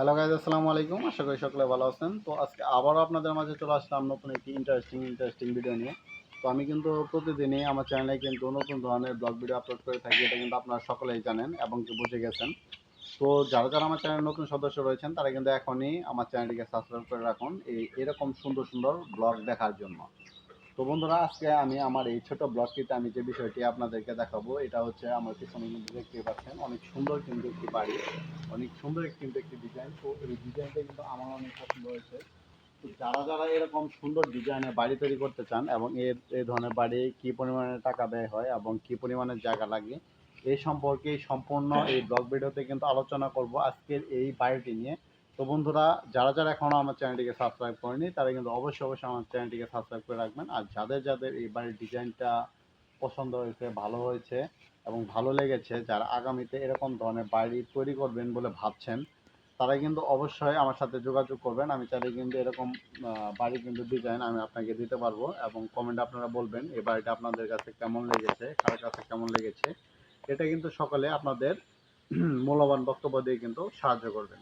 Hello guys আসসালামু আলাইকুম। আশা করি সকলে ভালো আছেন। তো আজকে আবারও আপনাদের মাঝে চলে আসলাম নতুন একটি ইন্টারেস্টিং ইন্টারেস্টিং ভিডিও নিয়ে। তো আমি কিন্তু প্রতিদিনই আমার চ্যানেলে কিন্তু নতুন ধরনের ব্লগ ভিডিও আপলোড করে থাকি, এটা কিন্তু আপনারা সকলেই জানেন এবং কি বুঝে গেছেন। তো যারা যারা আমার চ্যানেলের নতুন সদস্য রয়েছেন, তারা কিন্তু এখনই আমার চ্যানেলটিকে সাবস্ক্রাইব করে রাখুন এই এরকম সুন্দর সুন্দর ব্লগ দেখার জন্য। তো বন্ধুরা আজকে আমি আমার এই ছোট ব্লগটিতে আমি যে বিষয়টি আপনাদেরকে দেখাবো এটা হচ্ছে আমার পিছনে কিন্তু দেখতে পাচ্ছেন অনেক সুন্দর কিন্তু একটি বাড়ি অনেক সুন্দর কিন্তু একটি ডিজাইন তো এই ডিজাইনটা কিন্তু আমার অনেক পছন্দ হয়েছে। তো যারা যারা এরকম সুন্দর ডিজাইনের বাড়ি তৈরি করতে চান এবং এর এই ধরনের বাড়ি কী পরিমাণে টাকা ব্যয় হয় এবং কী পরিমাণে জায়গা লাগে এই সম্পর্কে সম্পূর্ণ এই ব্লগ ভিডিওতে কিন্তু আলোচনা করব আজকের এই বাড়িটি নিয়ে। তো বন্ধুরা, যারা যারা এখনও আমার চ্যানেলটিকে সাবস্ক্রাইব করেনি, তারা কিন্তু অবশ্যই অবশ্যই আমার চ্যানেলটিকে সাবস্ক্রাইব করে রাখবেন। আর যাদের যাদের এই বাড়ির ডিজাইনটা পছন্দ হয়েছে, ভালো হয়েছে এবং ভালো লেগেছে, যারা আগামীতে এরকম ধরনের বাড়ি তৈরি করবেন বলে ভাবছেন, তারা কিন্তু অবশ্যই আমার সাথে যোগাযোগ করবেন। আমি চাইলে কিন্তু এরকম বাড়ি কিন্তু ডিজাইন আমি আপনাকে দিতে পারব এবং কমেন্টে আপনারা বলবেন, এই বাড়িটা আপনাদের কাছে কেমন লেগেছে, কার কাছে কেমন লেগেছে, এটা কিন্তু সকালে আপনাদের মূল্যবান বক্তব্য দিয়ে কিন্তু সাহায্য করবেন।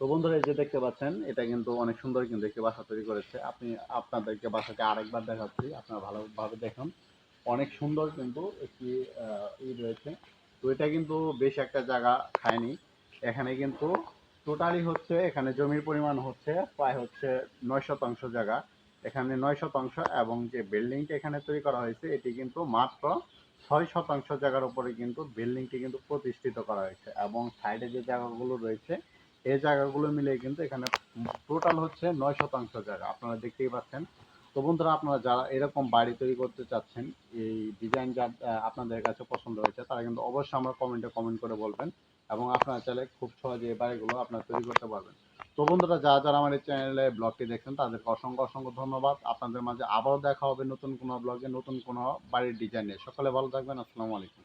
তো বন্ধুরা, এই যে দেখতে পাচ্ছেন, এটা কিন্তু অনেক সুন্দর কিন্তু একটি বাসা তৈরি করেছে। আপনি, আপনাদেরকে বাসাকে আরেকবার দেখাচ্ছি, আপনারা ভালোভাবে দেখুন। অনেক সুন্দর কিন্তু একটি ই রয়েছে। তো এটা কিন্তু বেশ একটা জায়গা খায়নি। এখানে কিন্তু টোটালি হচ্ছে, এখানে জমির পরিমাণ হচ্ছে প্রায় হচ্ছে নয় শতাংশ জায়গা। এখানে নয় শতাংশ এবং যে বিল্ডিংটা এখানে তৈরি করা হয়েছে, এটি কিন্তু মাত্র ছয় শতাংশ জায়গার উপরে কিন্তু বিল্ডিংটি কিন্তু প্রতিষ্ঠিত করা হয়েছে এবং সাইডে যে জায়গাগুলো রয়েছে এই জায়গাগুলো মিলে কিন্তু এখানে টোটাল হচ্ছে নয় শতাংশ জায়গা, আপনারা দেখতেই পাচ্ছেন। তো বন্ধুরা, আপনারা যারা এরকম বাড়ি তৈরি করতে চাচ্ছেন, এই ডিজাইন যা আপনাদের কাছে পছন্দ হয়েছে, তারা কিন্তু অবশ্যই আমার কমেন্টে কমেন্ট করে বলবেন এবং আপনারা চাইলে খুব সহজে এই বাড়িগুলো আপনারা তৈরি করতে পারবেন। তো বন্ধুরা, যারা যারা আমার এই চ্যানেলে ব্লগটি দেখছেন, তাদেরকে অসংখ্য অসংখ্য ধন্যবাদ। আপনাদের মাঝে আবারও দেখা হবে নতুন কোনো ব্লগে নতুন কোনো বাড়ির ডিজাইন নিয়ে। সকলে ভালো থাকবেন, আসসালামু আলাইকুম।